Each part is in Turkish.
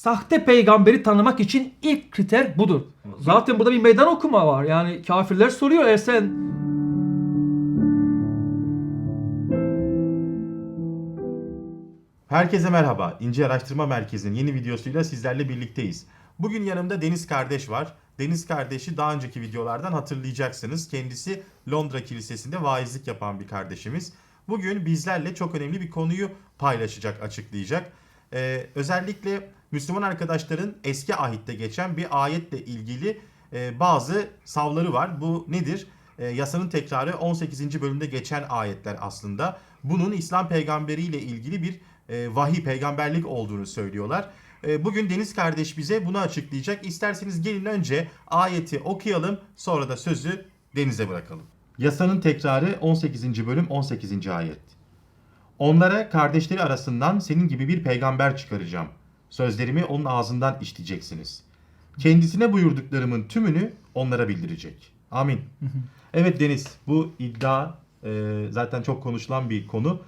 sahte peygamberi tanımak için ilk kriter budur. Zaten burada bir meydan okuma var. Yani kafirler soruyor eğer sen Herkese merhaba. İnce Araştırma Merkezi'nin yeni videosuyla sizlerle birlikteyiz. Bugün yanımda Deniz kardeş var. Deniz kardeşi daha önceki videolardan hatırlayacaksınız. Kendisi Londra Kilisesi'nde vaizlik yapan bir kardeşimiz. Bugün bizlerle çok önemli bir konuyu paylaşacak, açıklayacak. Ee, özellikle Müslüman arkadaşların eski ahitte geçen bir ayetle ilgili e, bazı savları var. Bu nedir? E, yasanın tekrarı 18. bölümde geçen ayetler aslında. Bunun İslam peygamberiyle ilgili bir e, vahiy peygamberlik olduğunu söylüyorlar. E, bugün Deniz kardeş bize bunu açıklayacak. İsterseniz gelin önce ayeti okuyalım sonra da sözü Deniz'e bırakalım. Yasanın tekrarı 18. bölüm 18. ayet. Onlara kardeşleri arasından senin gibi bir peygamber çıkaracağım. Sözlerimi onun ağzından işiteceksiniz. Kendisine buyurduklarımın tümünü onlara bildirecek. Amin. Evet Deniz, bu iddia e, zaten çok konuşulan bir konu.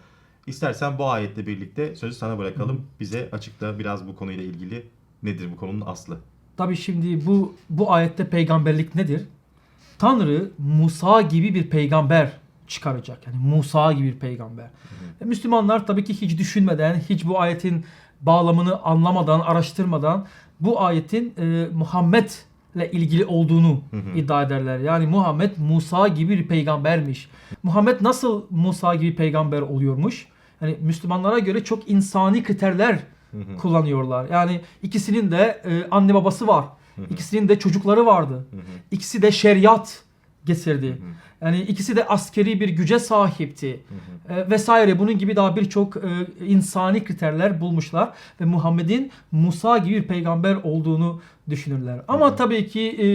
İstersen bu ayetle birlikte sözü sana bırakalım. Bize açıkla biraz bu konuyla ilgili nedir bu konunun aslı. Tabi şimdi bu bu ayette peygamberlik nedir? Tanrı Musa gibi bir peygamber çıkaracak. Yani Musa gibi bir peygamber. Ve Müslümanlar tabii ki hiç düşünmeden, hiç bu ayetin bağlamını anlamadan, araştırmadan bu ayetin e, Muhammed ile ilgili olduğunu iddia ederler. Yani Muhammed Musa gibi bir peygambermiş. Muhammed nasıl Musa gibi peygamber oluyormuş? Yani Müslümanlara göre çok insani kriterler kullanıyorlar. Yani ikisinin de e, anne babası var. İkisinin de çocukları vardı. İkisi de şeriat getirdi. Yani ikisi de askeri bir güce sahipti. E, vesaire bunun gibi daha birçok e, insani kriterler bulmuşlar ve Muhammed'in Musa gibi bir peygamber olduğunu düşünürler. Ama tabii ki e,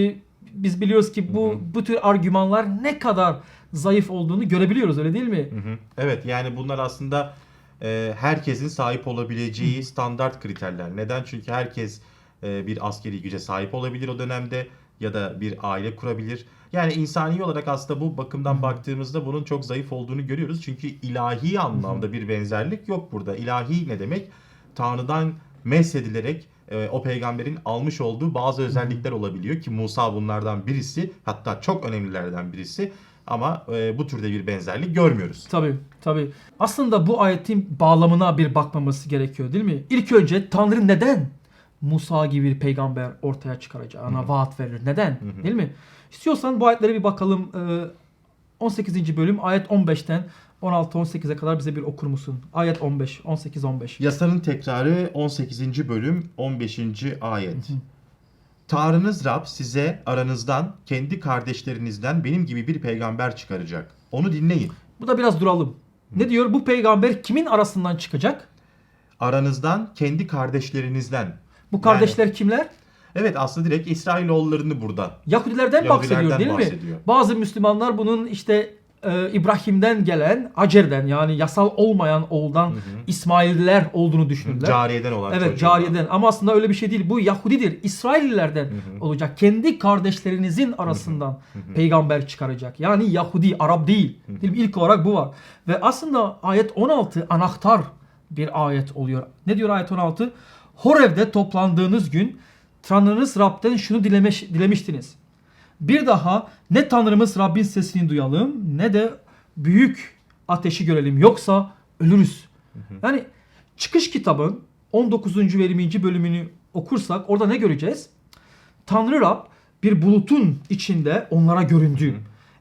biz biliyoruz ki bu bu tür argümanlar ne kadar zayıf olduğunu görebiliyoruz öyle değil mi? Hı hı. Evet yani bunlar aslında e, herkesin sahip olabileceği standart kriterler. Neden? Çünkü herkes e, bir askeri güce sahip olabilir o dönemde ya da bir aile kurabilir. Yani insani olarak aslında bu bakımdan baktığımızda bunun çok zayıf olduğunu görüyoruz. Çünkü ilahi anlamda bir benzerlik yok burada. İlahi ne demek? Tanrı'dan meshedilerek e, o peygamberin almış olduğu bazı özellikler olabiliyor ki Musa bunlardan birisi hatta çok önemlilerden birisi ama e, bu türde bir benzerlik görmüyoruz. Tabii tabii. Aslında bu ayetin bağlamına bir bakmamız gerekiyor değil mi? İlk önce Tanrı neden Musa gibi bir peygamber ortaya çıkaracağına vaat verir? Neden? Değil mi? İstiyorsan bu ayetlere bir bakalım. Ee, 18. bölüm ayet 15'ten 16-18'e kadar bize bir okur musun? Ayet 15, 18-15. Yasanın tekrarı 18. bölüm 15. ayet. Tanrınız Rab size aranızdan kendi kardeşlerinizden benim gibi bir peygamber çıkaracak. Onu dinleyin. Burada biraz duralım. Ne diyor? Bu peygamber kimin arasından çıkacak? Aranızdan kendi kardeşlerinizden. Bu kardeşler kimler? Evet aslında direkt İsrailoğullarını burada. Yahudilerden, bahsediyor değil bahsediyor. mi? Bazı Müslümanlar bunun işte e, İbrahim'den gelen Acer'den yani yasal olmayan oğuldan İsmailliler olduğunu düşünürler. Cariyeden olan Evet çocuğu. cariyeden ama aslında öyle bir şey değil. Bu Yahudidir. İsraillilerden olacak. Kendi kardeşlerinizin arasından peygamber çıkaracak. Yani Yahudi, Arap değil. Değil mi? İlk olarak bu var. Ve aslında ayet 16 anahtar bir ayet oluyor. Ne diyor ayet 16? Horev'de toplandığınız gün Tanrınız Rab'den şunu dilemiş, dilemiştiniz. Bir daha ne Tanrımız Rabbin sesini duyalım ne de büyük ateşi görelim yoksa ölürüz. Yani çıkış kitabın 19. ve 20. bölümünü okursak orada ne göreceğiz? Tanrı Rab bir bulutun içinde onlara göründü.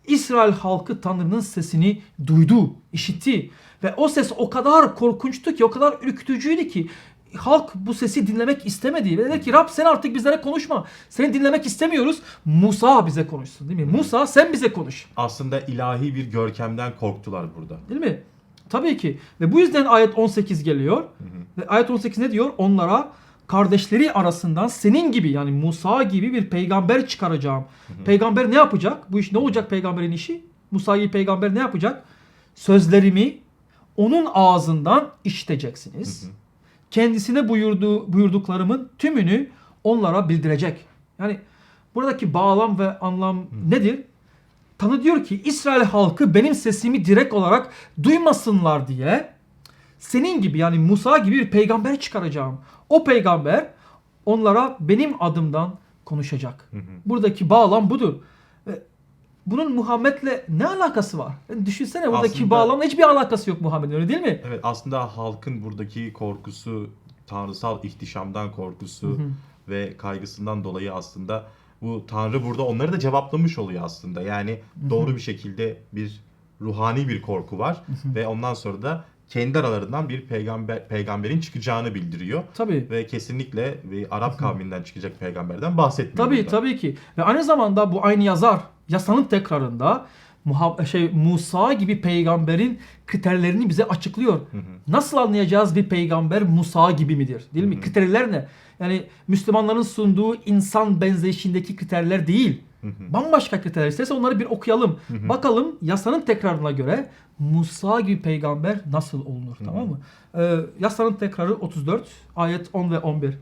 İsrail halkı Tanrı'nın sesini duydu, işitti. Ve o ses o kadar korkunçtu ki, o kadar ürkütücüydü ki halk bu sesi dinlemek istemedi. Ve dedi ki Rab sen artık bizlere konuşma. Seni dinlemek istemiyoruz. Musa bize konuşsun değil mi? Musa sen bize konuş. Aslında ilahi bir görkemden korktular burada. Değil mi? Tabii ki. Ve bu yüzden ayet 18 geliyor. Ve ayet 18 ne diyor? Onlara kardeşleri arasından senin gibi yani Musa gibi bir peygamber çıkaracağım. Peygamber ne yapacak? Bu iş ne olacak peygamberin işi? Musa gibi peygamber ne yapacak? Sözlerimi onun ağzından işiteceksiniz. Kendisine buyurduğu, buyurduklarımın tümünü onlara bildirecek. Yani buradaki bağlam ve anlam nedir? Tanrı diyor ki İsrail halkı benim sesimi direkt olarak duymasınlar diye senin gibi yani Musa gibi bir peygamber çıkaracağım. O peygamber onlara benim adımdan konuşacak. Hı hı. Buradaki bağlam budur. Bunun Muhammed'le ne alakası var? Yani düşünsene buradaki Aslında- bağlamla hiçbir alakası yok Muhammed'in öyle değil mi? Evet aslında halkın buradaki korkusu, tanrısal ihtişamdan korkusu Hı hı. ve kaygısından dolayı aslında bu tanrı burada onları da cevaplamış oluyor aslında. Yani doğru bir şekilde bir ruhani bir korku var ve ondan sonra da kendi aralarından bir peygamber peygamberin çıkacağını bildiriyor Tabii. ve kesinlikle bir Arap kavminden çıkacak peygamberden bahsetmiyor. Tabii burada. tabii ki. Ve aynı zamanda bu aynı yazar yasanın tekrarında Muha- şey Musa gibi peygamberin kriterlerini bize açıklıyor. Hı hı. Nasıl anlayacağız bir peygamber Musa gibi midir? Değil mi? Hı hı. Kriterler ne? Yani Müslümanların sunduğu insan benzeyişindeki kriterler değil. Hı hı. Bambaşka kriterler. İsterse onları bir okuyalım. Hı hı. Bakalım yasanın tekrarına göre Musa gibi peygamber nasıl olunur? Tamam mı? Ee, yasanın tekrarı 34 ayet 10 ve 11.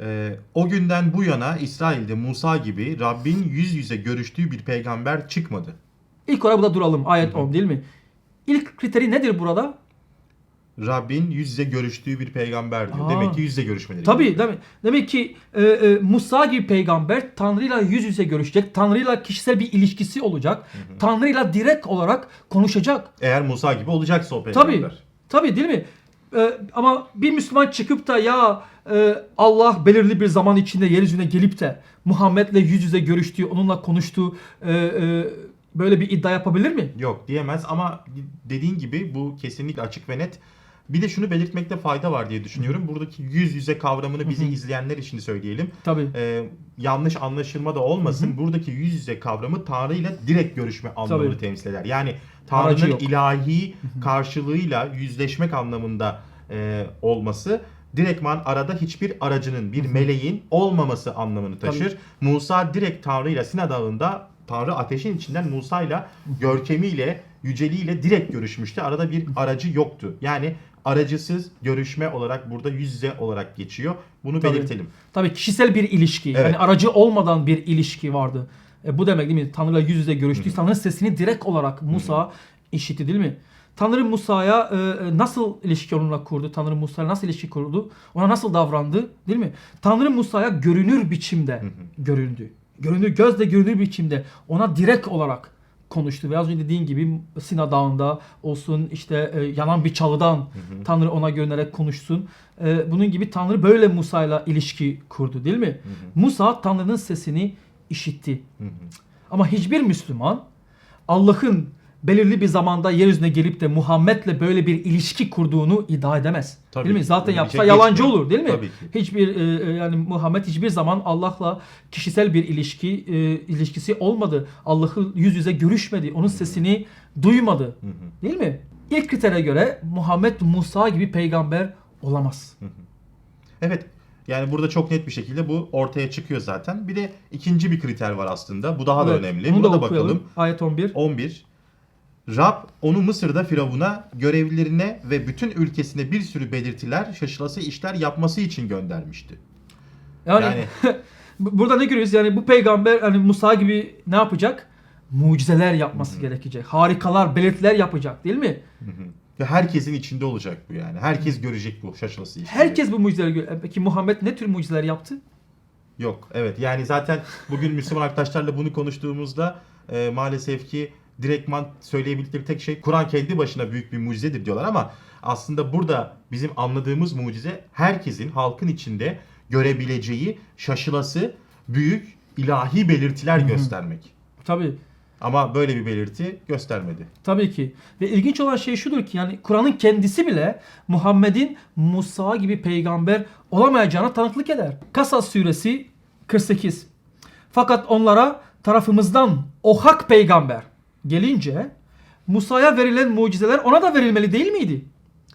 Ee, o günden bu yana İsrail'de Musa gibi Rabbin yüz yüze görüştüğü bir peygamber çıkmadı. İlk olarak burada duralım. Ayet Hı hı. 10 değil mi? İlk kriteri nedir burada? Rabbin yüz yüze görüştüğü bir peygamber diyor. Aa. Demek ki yüz yüze görüşmeleri. Tabii demek, demek ki e, e, Musa gibi peygamber Tanrı'yla yüz yüze görüşecek. Tanrı'yla kişisel bir ilişkisi olacak. Tanrı'yla direkt olarak konuşacak. Eğer Musa gibi olacaksa o Tabii. peygamber. Tabii değil mi? E, ama bir Müslüman çıkıp da ya e, Allah belirli bir zaman içinde yeryüzüne gelip de Muhammed'le yüz yüze görüştüğü, onunla konuştuğu e, e, böyle bir iddia yapabilir mi? Yok diyemez ama dediğin gibi bu kesinlikle açık ve net. Bir de şunu belirtmekte fayda var diye düşünüyorum. Buradaki yüz yüze kavramını bizi izleyenler için söyleyelim. Tabii. Ee, yanlış anlaşılma da olmasın. Buradaki yüz yüze kavramı Tanrı ile direkt görüşme anlamını Tabii. temsil eder. Yani Tanrı'nın ilahi karşılığıyla yüzleşmek anlamında e, olması direktman arada hiçbir aracının, bir meleğin olmaması anlamını taşır. Musa direkt Tanrı ile Sina Dağı'nda Tanrı ateşin içinden Musa ile görkemiyle, yüceliğiyle direkt görüşmüştü. Arada bir aracı yoktu. Yani aracısız görüşme olarak burada yüz yüze olarak geçiyor. Bunu Tabii. belirtelim. Tabii kişisel bir ilişki. Evet. Yani aracı olmadan bir ilişki vardı. E, bu demek değil mi? Tanrı'yla yüz yüze görüştü. Tanrı'nın sesini direkt olarak Musa işitti değil mi? Tanrı Musa'ya e, e, nasıl ilişki onunla kurdu? Tanrı Musa'ya nasıl ilişki kurdu? Ona nasıl davrandı? Değil mi? Tanrı Musa'ya görünür biçimde göründü. Görünür, gözle görünür biçimde ona direkt olarak konuştu. Ve az önce dediğin gibi Sina Dağı'nda olsun işte e, yanan bir çalıdan Tanrı ona görünerek konuşsun. E, bunun gibi Tanrı böyle Musa'yla ilişki kurdu değil mi? Musa Tanrı'nın sesini işitti. Ama hiçbir Müslüman Allah'ın belirli bir zamanda yeryüzüne gelip de Muhammed'le böyle bir ilişki kurduğunu iddia edemez. Tabii değil mi? Zaten yapsa şey yalancı geçmiyor. olur değil mi? Tabii ki. Hiçbir e, e, yani Muhammed hiçbir zaman Allah'la kişisel bir ilişki e, ilişkisi olmadı. Allah'ı yüz yüze görüşmedi. Onun sesini duymadı. Değil mi? İlk kritere göre Muhammed Musa gibi peygamber olamaz. Evet. Yani burada çok net bir şekilde bu ortaya çıkıyor zaten. Bir de ikinci bir kriter var aslında. Bu daha da Evet, önemli. Bunu Buna da da bakalım. Ayet 11. 11. Rab onu Mısır'da Firavun'a görevlilerine ve bütün ülkesine bir sürü belirtiler, şaşılası işler yapması için göndermişti. Yani, Yani- bu- burada ne görüyoruz? Yani bu peygamber hani Musa gibi ne yapacak? Mucizeler yapması gerekecek. Harikalar, belirtiler yapacak değil mi? Ve herkesin içinde olacak bu yani. Herkes görecek bu şaşılası işleri. Herkes bu mucizeleri görüyor. Peki Muhammed ne tür mucizeler yaptı? Yok evet yani zaten bugün Müslüman arkadaşlarla bunu konuştuğumuzda e, maalesef ki direktman söyleyebildikleri tek şey Kur'an kendi başına büyük bir mucizedir diyorlar ama aslında burada bizim anladığımız mucize herkesin halkın içinde görebileceği şaşılası büyük ilahi belirtiler göstermek. Tabii. Ama böyle bir belirti göstermedi. Tabii ki. Ve ilginç olan şey şudur ki yani Kur'an'ın kendisi bile Muhammed'in Musa gibi peygamber olamayacağına tanıklık eder. Kasas suresi 48. Fakat onlara tarafımızdan o hak peygamber gelince Musa'ya verilen mucizeler ona da verilmeli değil miydi?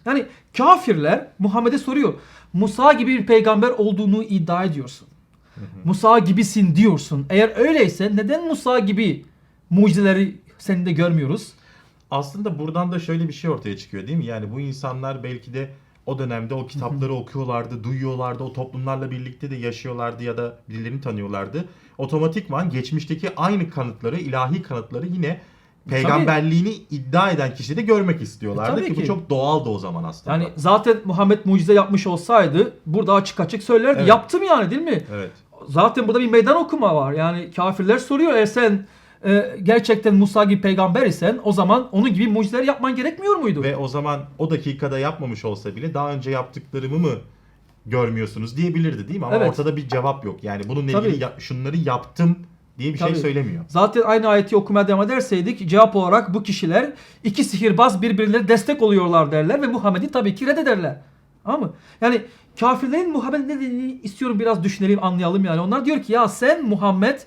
Yani kafirler Muhammed'e soruyor. Musa gibi bir peygamber olduğunu iddia ediyorsun. Musa gibisin diyorsun. Eğer öyleyse neden Musa gibi mucizeleri senin de görmüyoruz? Aslında buradan da şöyle bir şey ortaya çıkıyor değil mi? Yani bu insanlar belki de o dönemde o kitapları okuyorlardı, duyuyorlardı, o toplumlarla birlikte de yaşıyorlardı ya da birilerini tanıyorlardı. Otomatikman geçmişteki aynı kanıtları, ilahi kanıtları yine peygamberliğini iddia eden kişi de görmek istiyorlardı E, tabii ki, bu ki. çok doğaldı o zaman aslında. Yani zaten Muhammed mucize yapmış olsaydı burada açık açık söylerdi. Evet. Yaptım yani değil mi? evet. Zaten burada bir meydan okuma var. Yani kafirler soruyor eğer sen e, gerçekten Musa gibi peygamber isen o zaman onun gibi mucizeler yapman gerekmiyor muydu? Ve o zaman o dakikada yapmamış olsa bile daha önce yaptıklarımı mı görmüyorsunuz diyebilirdi değil mi? Ama Evet. ortada bir cevap yok. Yani bununla Tabii. ilgili ya- şunları yaptım diye bir Tabii. şey söylemiyor. Zaten aynı ayeti okumaya devam ederseydik cevap olarak bu kişiler iki sihirbaz birbirlerine destek oluyorlar derler ve Muhammed'i tabii ki reddederler. Mı? Yani kafirlerin Muhammed ne dediğini istiyorum biraz düşünelim anlayalım yani. Onlar diyor ki ya sen Muhammed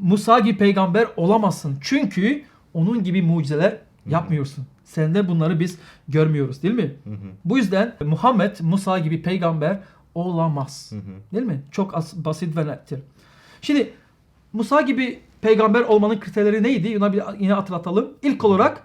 Musa gibi peygamber olamazsın. Çünkü onun gibi mucizeler yapmıyorsun. Sende bunları biz görmüyoruz değil mi? Hı hı. Bu yüzden Muhammed Musa gibi peygamber olamaz. Hı hı. Değil mi? Çok as- basit ve nettir. Şimdi Musa gibi peygamber olmanın kriterleri neydi? Yine bir yine hatırlatalım. İlk olarak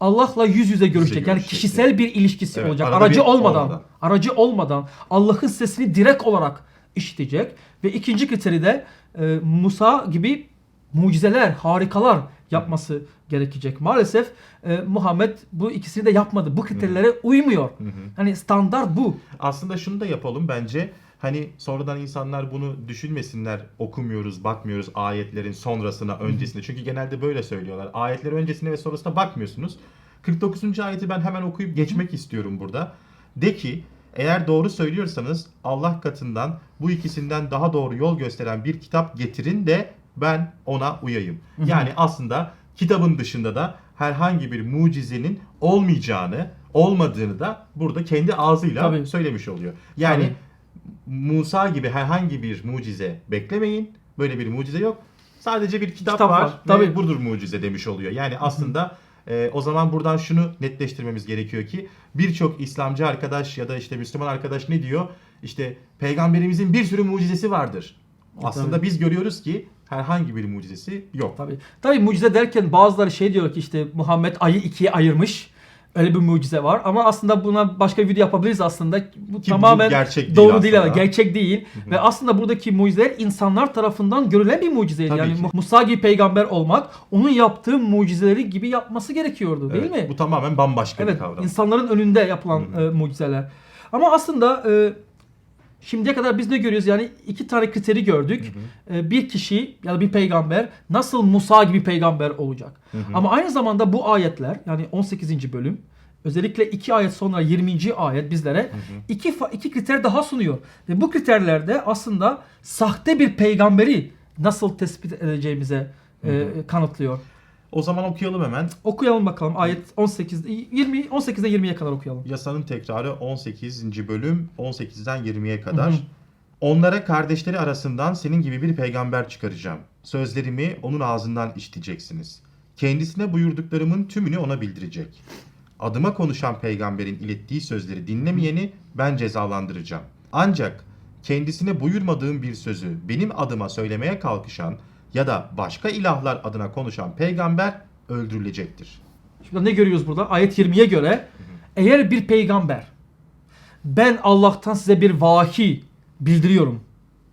Allah'la yüz yüze görüşecek. Yani görüşecek. kişisel bir ilişkisi Evet, olacak. Aracı bir olmadan, aracı olmadan Allah'ın sesini direkt olarak işitecek ve ikinci kriteri de e, Musa gibi mucizeler, harikalar yapması gerekecek. Maalesef e, Muhammed bu ikisini de yapmadı. Bu kriterlere uymuyor. Hı hı. Hani standart bu. Aslında şunu da yapalım bence. Hani sonradan insanlar bunu düşünmesinler. Okumuyoruz, bakmıyoruz ayetlerin sonrasına, öncesine. Çünkü genelde böyle söylüyorlar. Ayetlerin öncesine ve sonrasına bakmıyorsunuz. 49. ayeti ben hemen okuyup geçmek istiyorum burada. De ki eğer doğru söylüyorsanız Allah katından bu ikisinden daha doğru yol gösteren bir kitap getirin de ben ona uyayım. Yani aslında kitabın dışında da herhangi bir mucizenin olmayacağını, olmadığını da burada kendi ağzıyla Tabii. söylemiş oluyor. Yani Tabii. Musa gibi herhangi bir mucize beklemeyin. Böyle bir mucize yok. Sadece bir kitap, Kitap var. var, Ve tabii. budur mucize demiş oluyor. Yani aslında e, o zaman buradan şunu netleştirmemiz gerekiyor ki birçok İslamcı arkadaş ya da işte Müslüman arkadaş ne diyor? İşte peygamberimizin bir sürü mucizesi vardır. Aslında tabii. biz görüyoruz ki herhangi bir mucizesi yok. Tabii. Tabii mucize derken bazıları şey diyor ki işte Muhammed ayı ikiye ayırmış. Öyle bir mucize var ama aslında buna başka bir video yapabiliriz aslında. Bu bu tamamen gerçek değil doğru değil, aslında. gerçek değil. Ve aslında buradaki mucizeler insanlar tarafından görülen bir mucizeydi. Tabii yani ki. Musa gibi peygamber olmak onun yaptığı mucizeleri gibi yapması gerekiyordu değil Evet, mi? Bu tamamen bambaşka bir Evet, kavram. insanların önünde yapılan e, mucizeler. Ama aslında e, şimdiye kadar biz ne görüyoruz? Yani iki tane kriteri gördük. E, bir kişi ya da bir peygamber nasıl Musa gibi peygamber olacak? Ama aynı zamanda bu ayetler yani 18. bölüm özellikle iki ayet sonra 20. ayet bizlere iki fa- iki kriter daha sunuyor. Ve bu kriterlerde aslında sahte bir peygamberi nasıl tespit edeceğimize e, kanıtlıyor. O zaman okuyalım hemen. Okuyalım bakalım. Ayet 18 20 18'den 20'ye kadar okuyalım. Yasanın tekrarı 18. bölüm 18'den 20'ye kadar. Hı hı. Onlara kardeşleri arasından senin gibi bir peygamber çıkaracağım. Sözlerimi onun ağzından işiteceksiniz. Kendisine buyurduklarımın tümünü ona bildirecek. Adıma konuşan peygamberin ilettiği sözleri dinlemeyeni ben cezalandıracağım. Ancak kendisine buyurmadığım bir sözü benim adıma söylemeye kalkışan ya da başka ilahlar adına konuşan peygamber öldürülecektir. Şimdi ne görüyoruz burada? Ayet 20'ye göre eğer bir peygamber ben Allah'tan size bir vahiy bildiriyorum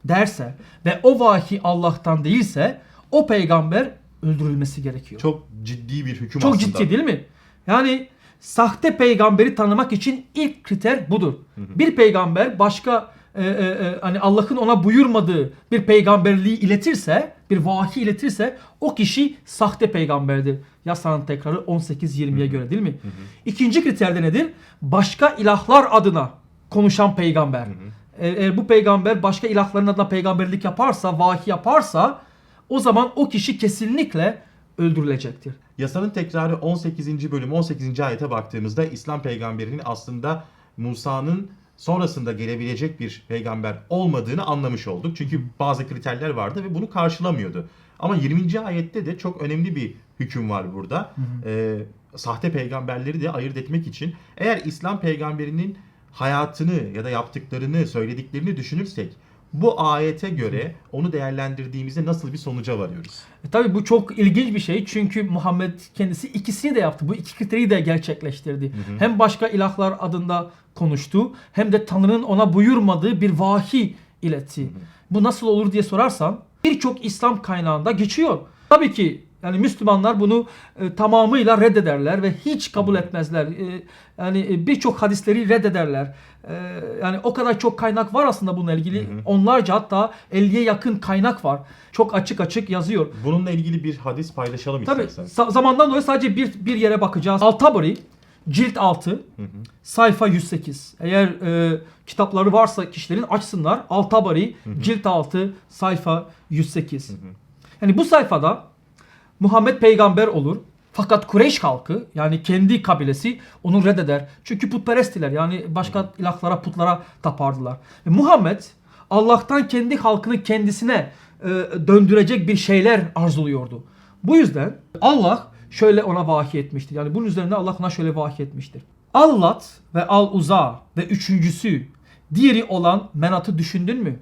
derse ve o vahiy Allah'tan değilse o peygamber öldürülmesi gerekiyor. Çok, Çok ciddi bir hüküm aslında. ciddi değil mi? Yani sahte peygamberi tanımak için ilk kriter budur. Bir peygamber başka e, e, e, hani Allah'ın ona buyurmadığı bir peygamberliği iletirse, bir vahiy iletirse o kişi sahte peygamberdir. Yasanın tekrarı 18-20'ye göre değil mi? İkinci kriter de nedir? Başka ilahlar adına konuşan peygamber. E, Eğer bu peygamber başka ilahların adına peygamberlik yaparsa, vahiy yaparsa o zaman o kişi kesinlikle öldürülecektir. Yasanın tekrarı 18. bölüm 18. ayete baktığımızda İslam peygamberinin aslında Musa'nın sonrasında gelebilecek bir peygamber olmadığını anlamış olduk. Çünkü bazı kriterler vardı ve bunu karşılamıyordu. Ama 20. ayette de çok önemli bir hüküm var burada. Ee, sahte peygamberleri de ayırt etmek için. Eğer İslam peygamberinin hayatını ya da yaptıklarını, söylediklerini düşünürsek bu ayete göre onu değerlendirdiğimizde nasıl bir sonuca varıyoruz? E tabii bu çok ilginç bir şey çünkü Muhammed kendisi ikisini de yaptı. Bu iki kriteriyi de gerçekleştirdi. Hem başka ilahlar adında konuştu hem de Tanrı'nın ona buyurmadığı bir vahiy iletti. Bu nasıl olur diye sorarsan birçok İslam kaynağında geçiyor. Tabii ki Yani Müslümanlar bunu e, tamamıyla reddederler ve hiç kabul etmezler. E, yani e, birçok hadisleri reddederler. E, yani o kadar çok kaynak var aslında bununla ilgili. Onlarca hatta 50'ye yakın kaynak var. Çok açık açık yazıyor. Bununla ilgili bir hadis paylaşalım Tabii istersen. sa- zamandan dolayı sadece bir bir yere bakacağız. Al-Tabari cilt 6 sayfa 108. Eğer e, kitapları varsa kişilerin açsınlar. Al-Tabari cilt 6 sayfa 108. Yani bu sayfada Muhammed peygamber olur. Fakat Kureyş halkı yani kendi kabilesi onu reddeder. Çünkü putperesttiler. Yani başka ilahlara, putlara tapardılar. Ve Muhammed Allah'tan kendi halkını kendisine e, döndürecek bir şeyler arzuluyordu. Bu yüzden Allah şöyle ona vahiy etmiştir. Yani bunun üzerine Allah ona şöyle vahiy etmiştir. Allat ve Al-Uza ve üçüncüsü diğeri olan Menat'ı düşündün mü?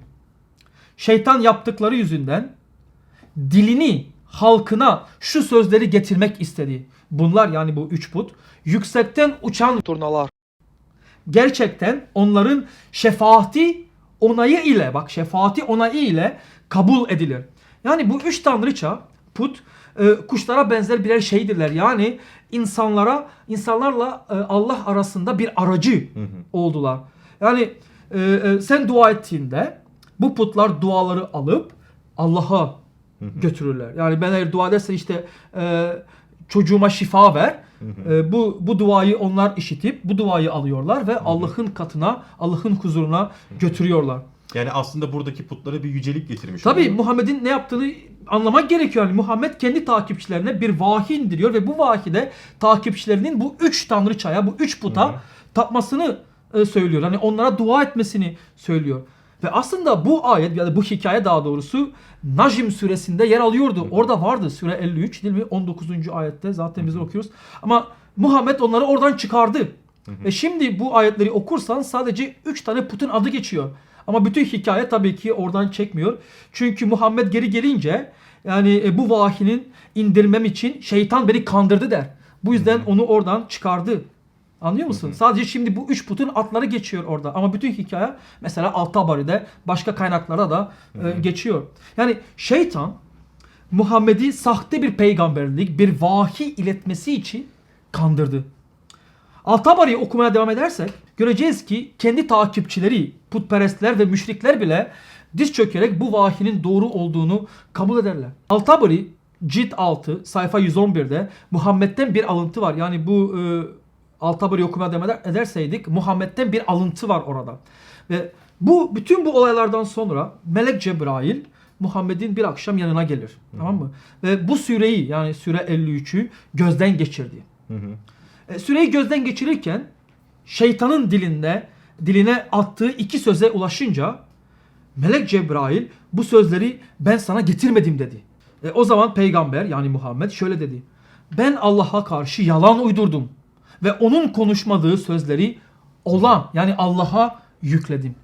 Şeytan yaptıkları yüzünden dilini halkına şu sözleri getirmek istedi. Bunlar yani bu üç put yüksekten uçan turnalar. gerçekten onların şefaati onayı ile bak şefaati onayı ile kabul edilir. Yani bu üç tanrıça put e, kuşlara benzer birer şeydirler. Yani insanlara insanlarla e, Allah arasında bir aracı oldular. Yani e, e, sen dua ettiğinde bu putlar duaları alıp Allah'a götürürler. Yani ben eğer dua edersen işte e, çocuğuma şifa ver. E, bu bu duayı onlar işitip bu duayı alıyorlar ve Allah'ın katına, Allah'ın huzuruna götürüyorlar. Yani aslında buradaki putlara bir yücelik getirmiş. Tabii. Muhammed'in ne yaptığını anlamak gerekiyor. Yani Muhammed kendi takipçilerine bir vahiy indiriyor ve bu vahide takipçilerinin bu üç tanrıçaya, bu üç puta tapmasını e, söylüyor. Hani onlara dua etmesini söylüyor. Ve aslında bu ayet ya da bu hikaye daha doğrusu Najm suresinde yer alıyordu. Orada vardı sure 53 değil mi? 19. ayette zaten biz okuyoruz. Ama Muhammed onları oradan çıkardı. Ve şimdi bu ayetleri okursan sadece 3 tane putun adı geçiyor. Ama bütün hikaye tabii ki oradan çekmiyor. Çünkü Muhammed geri gelince yani e, bu vahinin indirmem için şeytan beni kandırdı der. Bu yüzden onu oradan çıkardı. Anlıyor musun? Sadece şimdi bu üç putun adları geçiyor orada. Ama bütün hikaye mesela Al-Tabari'de başka kaynaklara da e, geçiyor. Yani şeytan Muhammed'i sahte bir peygamberlik, bir vahiy iletmesi için kandırdı. Al-Tabari'yi okumaya devam edersek göreceğiz ki kendi takipçileri, putperestler ve müşrikler bile diz çökerek bu vahinin doğru olduğunu kabul ederler. Al-Tabari cilt 6 sayfa 111'de Muhammed'den bir alıntı var. Yani bu e, Al-Tabari okumaya devam eder- ederseydik Muhammed'den bir alıntı var orada. Ve bu bütün bu olaylardan sonra Melek Cebrail Muhammed'in bir akşam yanına gelir. Tamam mı? Ve bu süreyi yani süre 53'ü gözden geçirdi. E, süreyi gözden geçirirken şeytanın dilinde diline attığı iki söze ulaşınca Melek Cebrail bu sözleri ben sana getirmedim dedi. E, o zaman peygamber yani Muhammed şöyle dedi. Ben Allah'a karşı yalan uydurdum ve onun konuşmadığı sözleri olan yani Allah'a yükledim.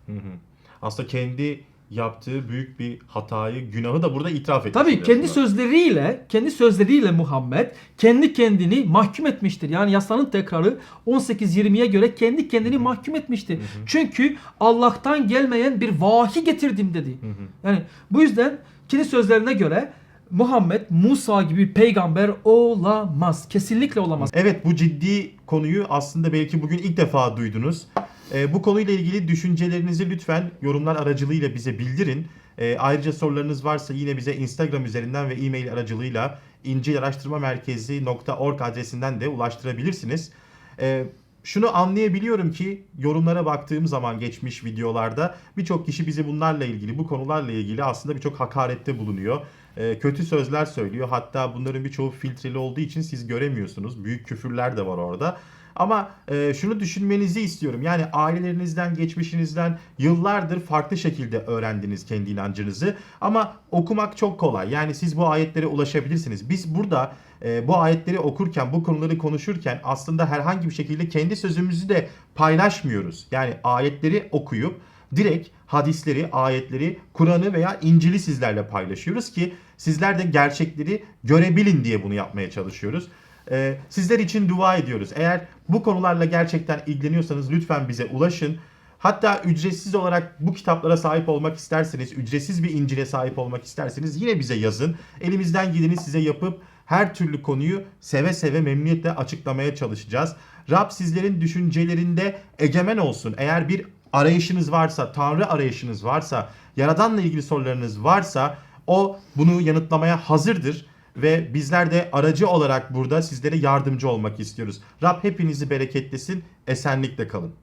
Aslında kendi yaptığı büyük bir hatayı, günahı da burada itiraf etmiş. Tabii kendi aslında. sözleriyle, kendi sözleriyle Muhammed kendi kendini mahkum etmiştir. Yani yasanın tekrarı 18-20'ye göre kendi kendini mahkum etmiştir. Çünkü Allah'tan gelmeyen bir vahiy getirdim dedi. Yani bu yüzden kendi sözlerine göre Muhammed Musa gibi peygamber olamaz. Kesinlikle olamaz. Evet bu ciddi konuyu aslında belki bugün ilk defa duydunuz. Ee, bu konuyla ilgili düşüncelerinizi lütfen yorumlar aracılığıyla bize bildirin. Ee, ayrıca sorularınız varsa yine bize Instagram üzerinden ve e-mail aracılığıyla incilaraştırmamerkezi.org adresinden de ulaştırabilirsiniz. Ee, şunu anlayabiliyorum ki yorumlara baktığım zaman geçmiş videolarda birçok kişi bizi bunlarla ilgili, bu konularla ilgili aslında birçok hakarette bulunuyor. Ee, kötü sözler söylüyor. Hatta bunların birçoğu filtreli olduğu için siz göremiyorsunuz. Büyük küfürler de var orada. Ama e, şunu düşünmenizi istiyorum. Yani ailelerinizden, geçmişinizden yıllardır farklı şekilde öğrendiniz kendi inancınızı. Ama okumak çok kolay. Yani siz bu ayetlere ulaşabilirsiniz. Biz burada e, bu ayetleri okurken, bu konuları konuşurken aslında herhangi bir şekilde kendi sözümüzü de paylaşmıyoruz. Yani ayetleri okuyup direkt hadisleri, ayetleri, Kur'an'ı veya İncil'i sizlerle paylaşıyoruz ki sizler de gerçekleri görebilin diye bunu yapmaya çalışıyoruz. Ee, sizler için dua ediyoruz. Eğer bu konularla gerçekten ilgileniyorsanız lütfen bize ulaşın. Hatta ücretsiz olarak bu kitaplara sahip olmak isterseniz, ücretsiz bir İncil'e sahip olmak isterseniz yine bize yazın. Elimizden geleni size yapıp Her türlü konuyu seve seve memnuniyetle açıklamaya çalışacağız. Rab sizlerin düşüncelerinde egemen olsun. Eğer bir arayışınız varsa, Tanrı arayışınız varsa, Yaradan'la ilgili sorularınız varsa o bunu yanıtlamaya hazırdır ve bizler de aracı olarak burada sizlere yardımcı olmak istiyoruz. Rab hepinizi bereketlesin, esenlikle kalın.